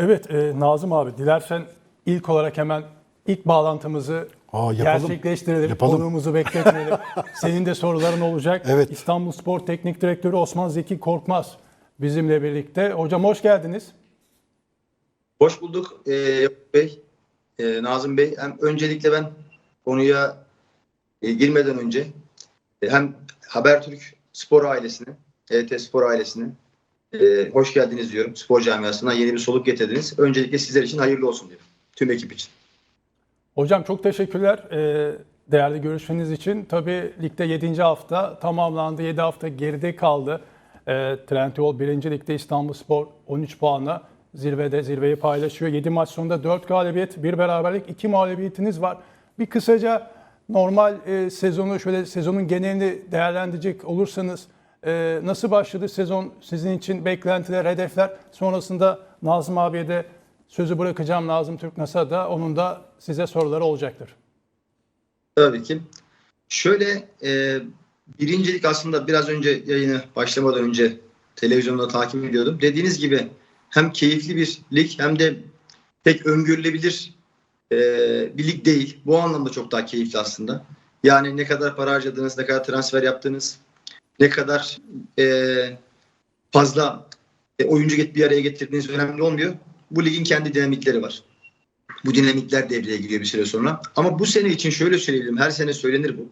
Evet e, Nazım abi dilersen ilk olarak hemen ilk bağlantımızı Aa, yapalım. gerçekleştirelim. Yapalım. Konuğumuzu bekletmeyelim. Senin de soruların olacak. Evet. İstanbul Spor Teknik Direktörü Osman Zeki Korkmaz bizimle birlikte. Hocam hoş geldiniz. Hoş bulduk Yakup Bey, ee, Nazım Bey. Hem öncelikle ben konuya e, girmeden önce e, hem Habertürk Spor ailesine, ET Spor ailesine e, hoş geldiniz diyorum. Spor camiasına yeni bir soluk getirdiniz. Öncelikle sizler için hayırlı olsun diyorum. Tüm ekip için. Hocam çok teşekkürler e, değerli görüşmeniz için. Tabii ligde 7. hafta tamamlandı. 7 hafta geride kaldı. E, Trendyol 1. Lig'de İstanbulspor 13 puanla zirvede zirveyi paylaşıyor. 7 maç sonunda 4 galibiyet, 1 beraberlik, 2 mağlubiyetiniz var. Bir kısaca normal e, sezonu şöyle sezonun genelini değerlendirecek olursanız e, nasıl başladı sezon sizin için beklentiler, hedefler sonrasında Nazım abiye de sözü bırakacağım Nazım Türknas'a da onun da size soruları olacaktır. Tabii ki. Şöyle e, birincilik aslında biraz önce yayını başlamadan önce televizyonda takip ediyordum. Dediğiniz gibi hem keyifli bir lig hem de pek öngörülebilir e, bir lig değil. Bu anlamda çok daha keyifli aslında. Yani ne kadar para harcadınız, ne kadar transfer yaptınız, ne kadar e, fazla e, oyuncu get- bir araya getirdiğiniz önemli olmuyor. Bu ligin kendi dinamikleri var. Bu dinamikler devreye giriyor bir süre sonra. Ama bu sene için şöyle söyleyebilirim. Her sene söylenir bu.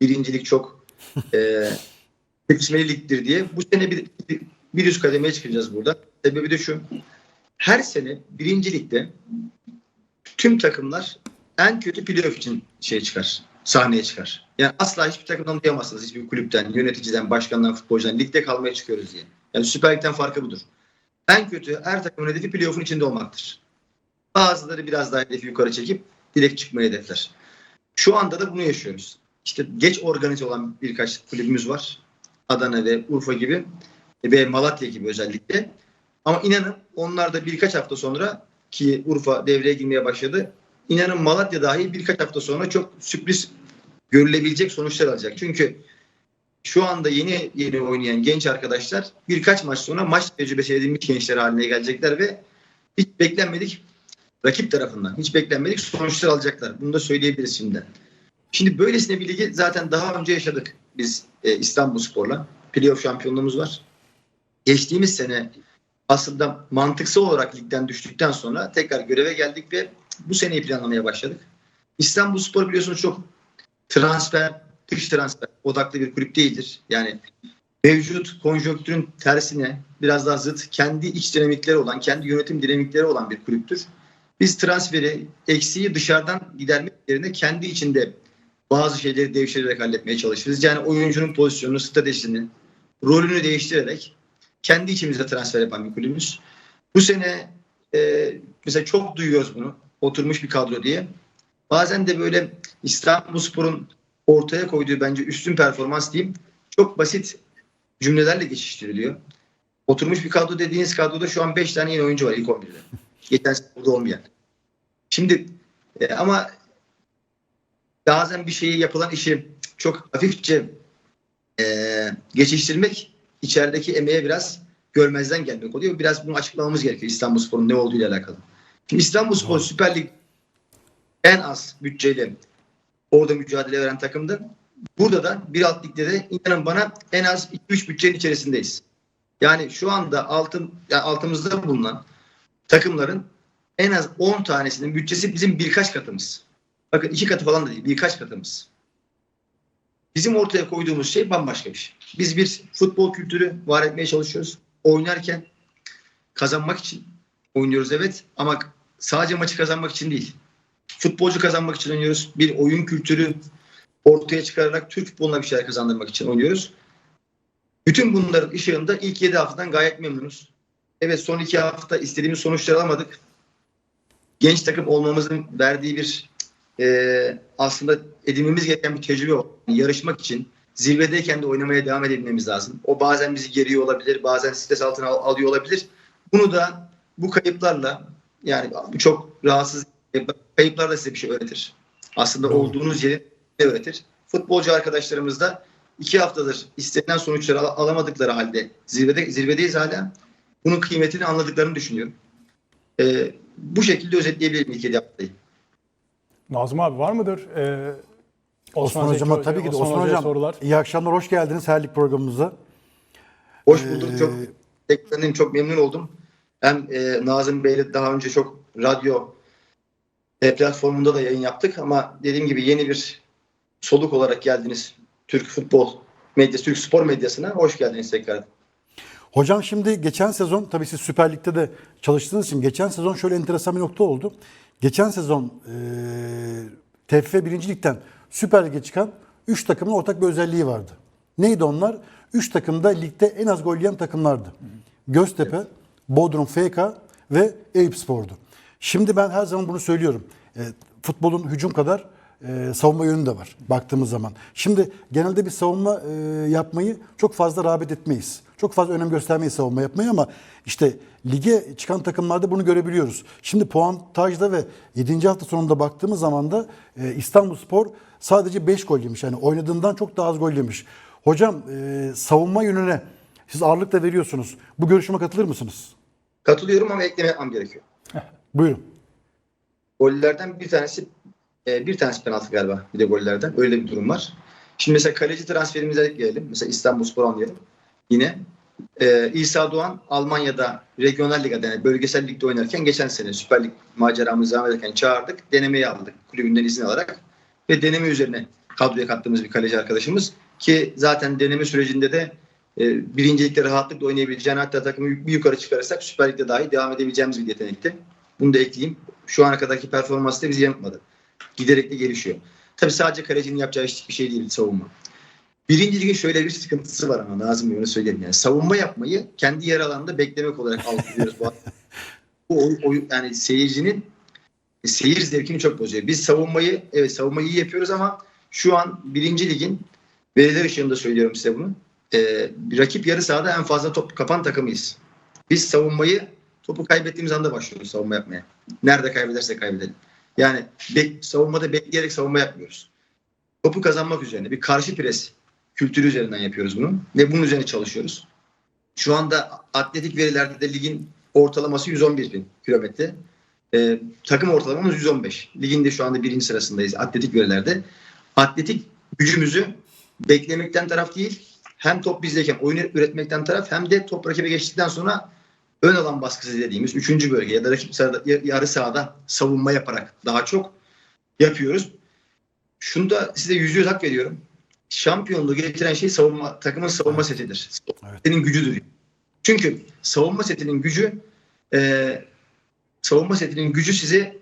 Birincilik çok e, seçmeli ligdir diye. Bu sene bir, bir üst kademeye çıkacağız burada. Sebebi de şu. Her sene birincilikte tüm takımlar en kötü playoff için şey çıkar. Sahneye çıkar. Yani asla hiçbir takımdan duyamazsınız. Hiçbir kulüpten, yöneticiden, başkandan, futbolcudan ligde kalmaya çıkıyoruz diye. Yani Süper Lig'den farkı budur. En kötü her takımın hedefi playoff'un içinde olmaktır. Bazıları biraz daha hedefi yukarı çekip direkt çıkmayı hedefler. Şu anda da bunu yaşıyoruz. İşte geç organize olan birkaç kulübümüz var. Adana ve Urfa gibi ve Malatya gibi özellikle. Ama inanın onlar da birkaç hafta sonra ki Urfa devreye girmeye başladı. İnanın Malatya dahi birkaç hafta sonra çok sürpriz görülebilecek sonuçlar alacak. Çünkü şu anda yeni yeni oynayan genç arkadaşlar birkaç maç sonra maç tecrübesi edinmiş gençler haline gelecekler ve hiç beklenmedik rakip tarafından hiç beklenmedik sonuçlar alacaklar. Bunu da söyleyebiliriz şimdiden. Şimdi böylesine bir ligi zaten daha önce yaşadık biz e, İstanbul Spor'la. Playoff şampiyonluğumuz var. Geçtiğimiz sene aslında mantıksal olarak ligden düştükten sonra tekrar göreve geldik ve bu seneyi planlamaya başladık. İstanbul Spor biliyorsunuz çok transfer, dış transfer odaklı bir kulüp değildir. Yani mevcut konjonktürün tersine biraz daha zıt kendi iç dinamikleri olan, kendi yönetim dinamikleri olan bir kulüptür. Biz transferi, eksiği dışarıdan gidermek yerine kendi içinde bazı şeyleri devşirerek halletmeye çalışırız. Yani oyuncunun pozisyonunu, stratejisini, rolünü değiştirerek kendi içimizde transfer yapan bir kulübümüz. Bu sene e, mesela çok duyuyoruz bunu. Oturmuş bir kadro diye. Bazen de böyle İstanbulspor'un ortaya koyduğu bence üstün performans diyeyim. Çok basit cümlelerle geçiştiriliyor. Oturmuş bir kadro dediğiniz kadroda şu an 5 tane yeni oyuncu var ilk 11'de. Geçen burada olmayan. Şimdi e, ama bazen bir şeyi yapılan işi çok hafifçe e, geçiştirmek içerideki emeğe biraz görmezden gelmek oluyor. Biraz bunu açıklamamız gerekiyor İstanbulspor'un ne olduğuyla alakalı. Şimdi İstanbulspor Süper Lig en az bütçeyle orada mücadele veren takımdı. Burada da bir alt ligde de inanın bana en az 2-3 bütçenin içerisindeyiz. Yani şu anda altın, yani altımızda bulunan takımların en az 10 tanesinin bütçesi bizim birkaç katımız. Bakın iki katı falan da değil, birkaç katımız. Bizim ortaya koyduğumuz şey bambaşka bir şey. Biz bir futbol kültürü var etmeye çalışıyoruz. Oynarken kazanmak için oynuyoruz evet ama sadece maçı kazanmak için değil. Futbolcu kazanmak için oynuyoruz. Bir oyun kültürü ortaya çıkararak Türk futboluna bir şeyler kazandırmak için oynuyoruz. Bütün bunların ışığında ilk 7 haftadan gayet memnunuz. Evet son 2 hafta istediğimiz sonuçları alamadık. Genç takım olmamızın verdiği bir e, aslında edinmemiz gereken bir tecrübe var. Yarışmak için zirvedeyken de oynamaya devam edebilmemiz lazım. O bazen bizi geriyor olabilir, bazen stres altına al- alıyor olabilir. Bunu da bu kayıplarla yani çok rahatsız kayıplar da size bir şey öğretir. Aslında Doğru. olduğunuz yeri öğretir? Futbolcu arkadaşlarımız da iki haftadır istenilen sonuçları al- alamadıkları halde zirvede zirvedeyiz hala. Bunun kıymetini anladıklarını düşünüyorum. E, bu şekilde özetleyebilirim ilk 7 haftayı. Nazım abi var mıdır? Ee, Osman, Zeki Hocam'a Hoca, tabii ki de Osman, Hoca'ya Hocam sorular. iyi akşamlar hoş geldiniz her lig programımıza. Hoş bulduk. Çok Ee, tekrardan çok memnun oldum. Hem e, Nazım Bey'le daha önce çok radyo e, platformunda da yayın yaptık ama dediğim gibi yeni bir soluk olarak geldiniz. Türk futbol medyası, Türk spor medyasına hoş geldiniz tekrar. Hocam şimdi geçen sezon tabii siz Süper Lig'de de çalıştığınız için geçen sezon şöyle enteresan bir nokta oldu. Geçen sezon e, TFF 1. Lig'den Süper Lig'e çıkan 3 takımın ortak bir özelliği vardı. Neydi onlar? 3 takım da ligde en az gol yiyen takımlardı. Göztepe, Bodrum FK ve Eyüpspor'du. Şimdi ben her zaman bunu söylüyorum. E, futbolun hücum kadar e, savunma yönü de var baktığımız zaman. Şimdi genelde bir savunma e, yapmayı çok fazla rağbet etmeyiz. Çok fazla önem göstermeyiz savunma yapmayı ama işte lige çıkan takımlarda bunu görebiliyoruz. Şimdi puantajda ve 7. hafta sonunda baktığımız zaman da e, İstanbulspor sadece 5 gol yemiş. Yani oynadığından çok daha az gol yemiş. Hocam e, savunma yönüne siz ağırlık da veriyorsunuz. Bu görüşüme katılır mısınız? Katılıyorum ama ekleme yapmam gerekiyor. Buyurun. Gollerden bir tanesi e, bir tanesi penaltı galiba bir de gollerden. Öyle bir durum var. Şimdi mesela kaleci transferimize gelelim. Mesela İstanbulspor anlayalım. Yine e, İsa Doğan Almanya'da regional ligde yani bölgesel ligde oynarken geçen sene Süper Lig maceramızı devam ederken çağırdık. Denemeyi aldık kulübünden izin alarak ve deneme üzerine kadroya kattığımız bir kaleci arkadaşımız ki zaten deneme sürecinde de e, birincilikte rahatlıkla oynayabileceğini hatta takımı bir yukarı çıkarırsak Süper Lig'de dahi devam edebileceğimiz bir yetenekti. Bunu da ekleyeyim. Şu ana kadarki performansı da bizi yanıltmadı. Giderek de gelişiyor. Tabii sadece kalecinin yapacağı iş bir şey değil savunma. Birinci ligin şöyle bir sıkıntısı var ama Nazım Bey onu söyleyeyim. Yani savunma yapmayı kendi yer alanında beklemek olarak algılıyoruz. bu, bu oy- yani seyircinin seyir zevkini çok bozuyor. Biz savunmayı evet savunmayı iyi yapıyoruz ama şu an birinci ligin veriler ışığında söylüyorum size bunu. Ee, rakip yarı sahada en fazla top kapan takımıyız. Biz savunmayı topu kaybettiğimiz anda başlıyoruz savunma yapmaya. Nerede kaybedersek kaybedelim. Yani bek, savunmada bekleyerek savunma yapmıyoruz. Topu kazanmak üzerine bir karşı pres kültürü üzerinden yapıyoruz bunu ve bunun üzerine çalışıyoruz. Şu anda atletik verilerde de ligin ortalaması 111 bin kilometre. Ee, takım ortalamamız 115. Liginde şu anda birinci sırasındayız atletik verilerde. Atletik gücümüzü beklemekten taraf değil, hem top bizdeyken oyun üretmekten taraf hem de top rakibe geçtikten sonra ön alan baskısı dediğimiz üçüncü bölge ya da rakip sahada, yarı sahada savunma yaparak daha çok yapıyoruz. Şunu da size yüzde yüz hak veriyorum. Şampiyonluğu getiren şey savunma, takımın savunma setidir. Evet. Senin gücüdür. Çünkü savunma setinin gücü e, savunma setinin gücü sizi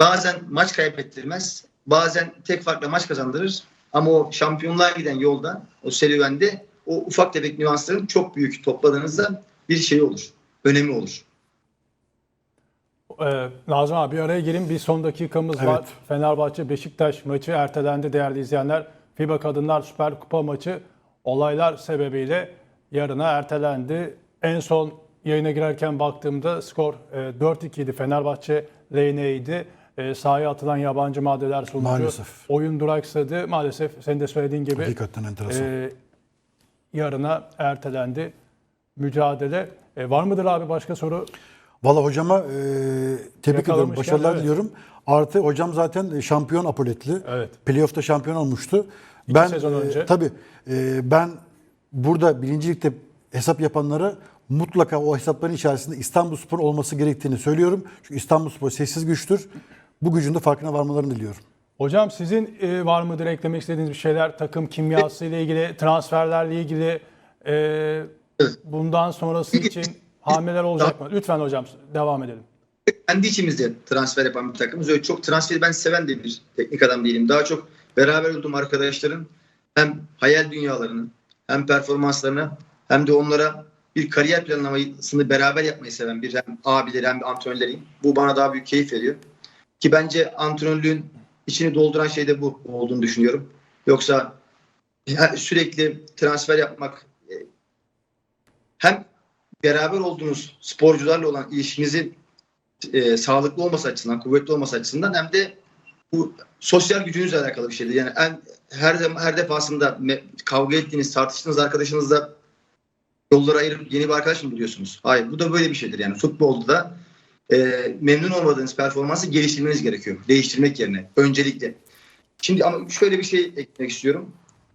bazen maç kaybettirmez, bazen tek farkla maç kazandırır. Ama o şampiyonluğa giden yolda, o serüvende o ufak tefek nüansların çok büyük topladığınızda bir şey olur. Önemi olur. Ee, Nazım abi bir araya gireyim. Bir son dakikamız var. Evet. Fenerbahçe Beşiktaş maçı ertelendi değerli izleyenler. FIBA Kadınlar Süper Kupa maçı olaylar sebebiyle yarına ertelendi. En son yayına girerken baktığımda skor e, 4-2 idi. Fenerbahçe lehineydi. E, sahaya atılan yabancı maddeler sonucu Maalesef. oyun duraksadı. Maalesef senin de söylediğin gibi Hakikaten enteresan. e, yarına ertelendi mücadele. E, var mıdır abi başka soru? Valla hocama e, tebrik ediyorum. Başarılar evet. diliyorum. Artı hocam zaten şampiyon apoletli. Evet. Playoff'ta şampiyon olmuştu. İki sezon e, önce. Tabii e, ben burada birincilikte hesap yapanlara mutlaka o hesapların içerisinde İstanbulspor olması gerektiğini söylüyorum. Çünkü İstanbulspor sessiz güçtür. Bu gücün de farkına varmalarını diliyorum. Hocam sizin e, var mıdır eklemek istediğiniz bir şeyler? Takım kimyası ile ilgili, transferlerle ilgili e, bundan sonrası için hamleler olacak mı? Lütfen hocam devam edelim. kendi içimizde transfer yapan bir takımız. Öyle çok transferi ben seven de bir teknik adam değilim. Daha çok beraber olduğum arkadaşların hem hayal dünyalarını hem performanslarını hem de onlara bir kariyer planlamasını beraber yapmayı seven bir hem abileri hem de antrenörleriyim. Bu bana daha büyük keyif veriyor. Ki bence antrenörlüğün içini dolduran şey de bu olduğunu düşünüyorum. Yoksa sürekli transfer yapmak hem beraber olduğunuz sporcularla olan ilişkinizi e, sağlıklı olması açısından, kuvvetli olması açısından hem de bu sosyal gücünüzle alakalı bir şeydir. Yani en, her her defasında kavga ettiğiniz, tartıştığınız arkadaşınızla yolları ayırıp yeni bir arkadaş mı buluyorsunuz? Hayır. Bu da böyle bir şeydir. Yani futbolda da e, memnun olmadığınız performansı geliştirmeniz gerekiyor. Değiştirmek yerine öncelikle. Şimdi ama şöyle bir şey eklemek istiyorum.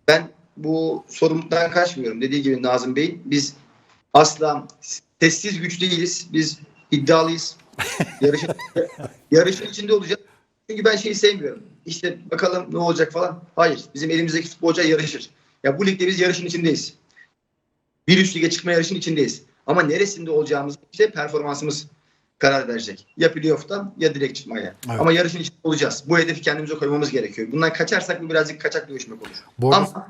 Ben bu sorumluluktan kaçmıyorum. Dediği gibi Nazım Bey biz asla sessiz güç değiliz. Biz iddialıyız. Yarışın, yarışın içinde olacağız. Çünkü ben şeyi sevmiyorum. İşte bakalım ne olacak falan. Hayır. Bizim elimizdeki futbolcular yarışır. Ya bu ligde biz yarışın içindeyiz. Bir üst lige çıkma yarışın içindeyiz. Ama neresinde olacağımız işte performansımız karar verecek. Ya playoff'tan ya direkt çıkmaya. Evet. Ama yarışın içinde olacağız. Bu hedefi kendimize koymamız gerekiyor. Bundan kaçarsak bu birazcık kaçak dövüşmek olur. Bu arada Ama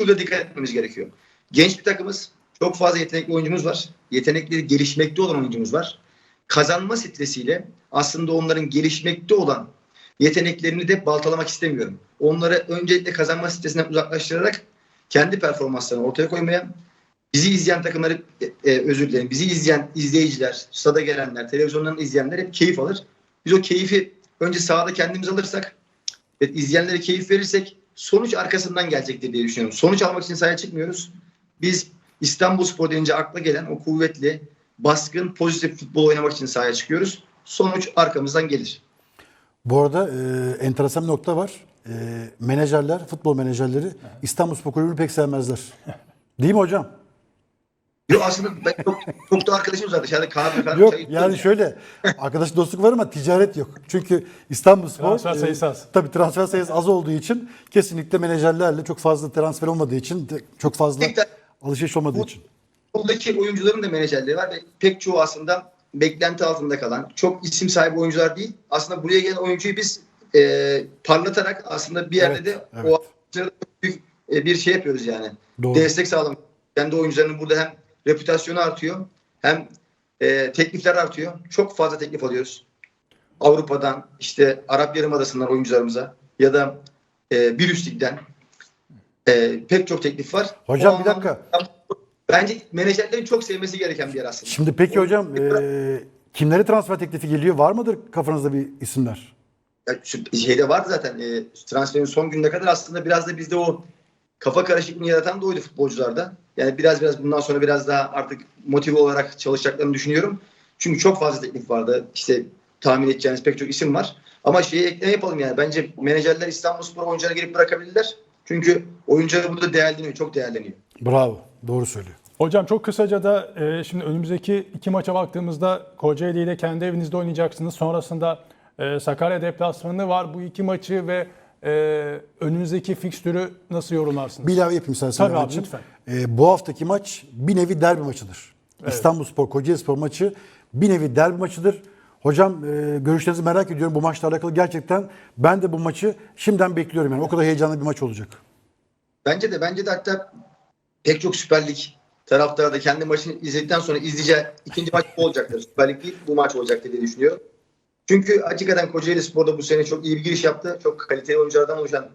şurada dikkat etmemiz gerekiyor. Genç bir takımız. Çok fazla yetenekli oyuncumuz var. Yetenekleri gelişmekte olan oyuncumuz var. Kazanma stresiyle aslında onların gelişmekte olan yeteneklerini de baltalamak istemiyorum. Onları öncelikle kazanma stresinden uzaklaştırarak kendi performanslarını ortaya koymaya, bizi izleyen takımları, e, e, özür dilerim, bizi izleyen izleyiciler, stada gelenler, televizyondan izleyenler hep keyif alır. Biz o keyfi önce sahada kendimiz alırsak ve izleyenlere keyif verirsek sonuç arkasından gelecektir diye düşünüyorum. Sonuç almak için sahaya çıkmıyoruz. Biz İstanbul Spor deyince akla gelen o kuvvetli, baskın, pozitif futbol oynamak için sahaya çıkıyoruz. Sonuç arkamızdan gelir. Bu arada e, enteresan bir nokta var. E, menajerler, futbol menajerleri İstanbul Spor Kulübü'nü pek sevmezler. Değil mi hocam? Yok aslında ben çok, çok da arkadaşımız var dışarıda kahve falan Yok çay yani ya. şöyle arkadaş dostluk var ama ticaret yok. Çünkü İstanbul Spor Transfer sayısı az. Tabii transfer sayısı az olduğu için kesinlikle menajerlerle çok fazla transfer olmadığı için çok fazla Tek- alışveriş olmadığı için. Buradaki oyuncuların da menajerleri var ve pek çoğu aslında beklenti altında kalan, çok isim sahibi oyuncular değil. Aslında buraya gelen oyuncuyu biz e, parlatarak aslında bir yerde Evet, de evet. o büyük e, bir şey yapıyoruz yani. Doğru. Destek sağlamak. Kendi oyuncularının burada hem reputasyonu artıyor hem e, teklifler artıyor. Çok fazla teklif alıyoruz. Avrupa'dan, işte Arap Yarımadası'ndan oyuncularımıza ya da e, bir üst ligden e, pek çok teklif var. Hocam O bir dakika. Bence menajerlerin çok sevmesi gereken bir yer aslında. Şimdi peki hocam e, kimlere transfer teklifi geliyor? Var mıdır kafanızda bir isimler? Ya şu şeyde vardı zaten e, transferin son gününe kadar aslında biraz da bizde o kafa karışıklığını yaratan da oydu futbolcularda. Yani biraz biraz bundan sonra biraz daha artık motive olarak çalışacaklarını düşünüyorum. Çünkü çok fazla teklif vardı. İşte tahmin edeceğiniz pek çok isim var. Ama şeyi ekleme yapalım yani. Bence menajerler İstanbulspor oyuncularına gelip bırakabilirler. Çünkü oyuncular burada değerleniyor. Çok değerleniyor. Bravo. Doğru söylüyor. Hocam çok kısaca da e, şimdi önümüzdeki iki maça baktığımızda Kocaeli ile kendi evinizde oynayacaksınız. Sonrasında e, Sakarya deplasmanı var. Bu iki maçı ve e, önümüzdeki fikstürü nasıl yorumlarsınız? Bir ilave yapayım istersen. Tabii abi, lütfen. Ee, bu haftaki maç bir nevi derbi maçıdır. İstanbul Spor, Kocaeli Spor maçı bir nevi derbi maçıdır. Hocam e, görüşlerinizi merak ediyorum bu maçla alakalı. Gerçekten ben de bu maçı şimdiden bekliyorum. Yani o kadar heyecanlı bir maç olacak. Bence de bence de hatta pek çok Süper Lig taraftarı da kendi maçını izledikten sonra izleyeceği ikinci maç bu olacaktır. Süper Lig değil bu maç olacaktır diye düşünüyorum. Çünkü hakikaten Kocaeli Spor'da bu sene çok iyi bir giriş yaptı. Çok kaliteli oyunculardan oluşan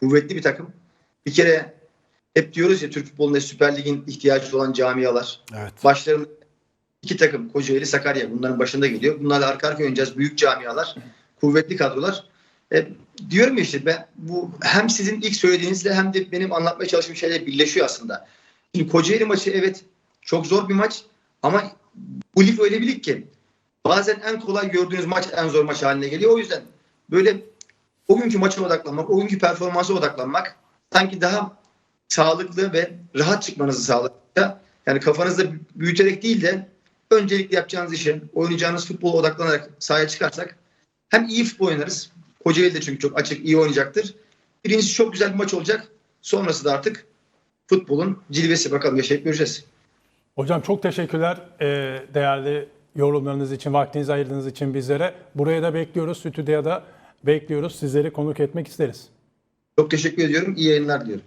kuvvetli bir takım. Bir kere hep diyoruz ya Türk futbolunda Süper Lig'in ihtiyacı olan camialar. Evet. Başlarında iki takım Kocaeli, Sakarya bunların başında geliyor. Bunlarla arka arkaya oynayacağız. Büyük camialar, kuvvetli kadrolar. E, diyorum ya işte ben bu hem sizin ilk söylediğinizle hem de benim anlatmaya çalıştığım şeyler birleşiyor aslında. Şimdi Kocaeli maçı evet çok zor bir maç ama bu lig öyle bir lig ki bazen en kolay gördüğünüz maç en zor maç haline geliyor. O yüzden böyle o günkü maça odaklanmak, o günkü performansa odaklanmak sanki daha sağlıklı ve rahat çıkmanızı sağlar. Yani kafanızda büyüterek değil de öncelikle yapacağınız işe, oynayacağınız futbola odaklanarak sahaya çıkarsak hem iyi futbol oynarız. Kocaeli de çünkü çok açık, iyi oynayacaktır. Birincisi çok güzel bir maç olacak. Sonrası da artık futbolun cilvesi. Bakalım yaşayıp göreceğiz. Hocam çok teşekkürler e, değerli yorumlarınız için, vaktinizi ayırdığınız için bizlere. Buraya da bekliyoruz, stüdyoda bekliyoruz. Sizleri konuk etmek isteriz. Çok teşekkür ediyorum. İyi yayınlar diliyorum.